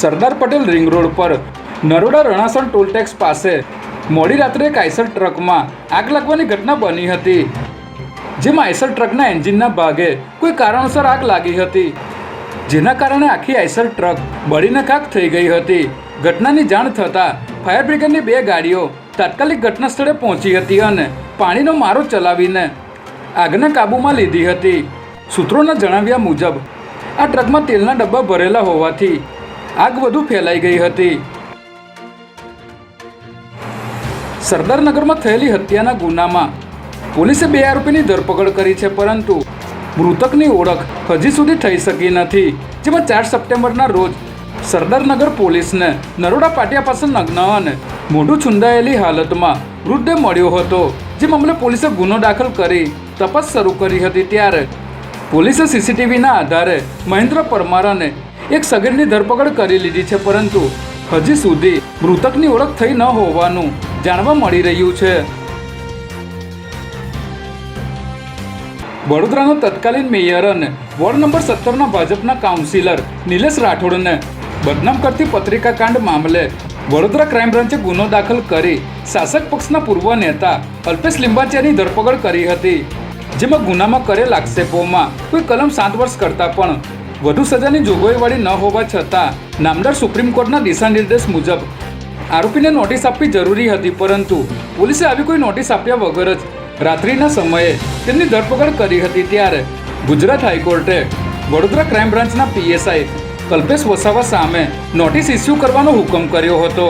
Sardar Patel ring road પર Naroda Ranasan toll tax પાસે મોડી રાત્રે એક આઈસર ટ્રકમાં આગ લાગવાની ઘટના બની હતી. જેમાં આઈસર ટ્રકના એન્જિનના ભાગે કોઈ કારણોસર આગ લાગી હતી. જેના કારણે આખી આઈસર ટ્રક બળીને ખાક થઈ ગઈ હતી. ઘટનાની જાણ થતાં ફાયર બ્રિગેડની બે ગાડીઓ તાત્કાલિક ઘટના સ્થળે પહોંચી હતી અને પાણીનો મારો ચલાવીને આગને કાબૂમાં લીધી હતી. સૂત્રોના જણાવ્યા મુજબ, આ ટ્રકમાં તેલના ડબ્બા ભરેલા હોવાથી આગ વધુ ફેલાઈ ગઈ હતી. સરદારનગરમાં થયેલી હત્યાના ગુનામાં પોલીસે બે આરોપીની ધરપકડ કરી છે, પરંતુ મૃતકની ઓળખ હજી સુધી થઈ શકી નથી, જેમાં ચાર સપ્ટેમ્બરના રોજ સરદારનગર પોલીસને નરોડા પાટિયા પાસે નગ્ન અને મોઢું છુંદાયેલી હાલતમાં મૃતદેહ મળ્યો હતો, જે મામલે પોલીસે ગુનો દાખલ કરી તપાસ શરૂ કરી હતી ત્યારે પોલીસે સીસીટીવીના આધારે મહેન્દ્ર પરમાર અને એક સગીરની ધરપકડ કરી લીધી છે, પરંતુ હજી સુધી મૃતકની ઓળખ થઈ ન હોવાનું જાણવા મળી રહ્યું છે. વડોદરાનો તત્કાલીન મેયર અને વોર્ડ નંબર સત્તરના ભાજપના કાઉન્સિલર નિલેશ રાઠોડને બદનામ કરતી પત્રિકા કાંડ મામલે વડોદરા ક્રાઇમ બ્રાન્ચે ગુનો દાખલ કરી શાસક પક્ષના પૂર્વ નેતા અલ્પેશ લિંબાચિયાની ધરપકડ કરી હતી, જેમાં ગુનામાં કરેલ આક્ષેપોમાં કોઈ કલમ સાત વર્ષ કરતાં પણ વધુ સજાની જોગવાઈવાળી ન હોવા છતાં નામદાર સુપ્રીમ કોર્ટના દિશા નિર્દેશ મુજબ આરોપીને નોટિસ આપવી જરૂરી હતી, પરંતુ પોલીસે આવી કોઈ નોટિસ આપ્યા વગર જ રાત્રિના સમયે તેમની ધરપકડ કરી હતી. ત્યારે ગુજરાત હાઈકોર્ટે વડોદરા ક્રાઇમ બ્રાન્ચના પીએસઆઈ કલ્પેશ વસાવા સામે નોટિસ ઇસ્યુ કરવાનો હુકમ કર્યો હતો.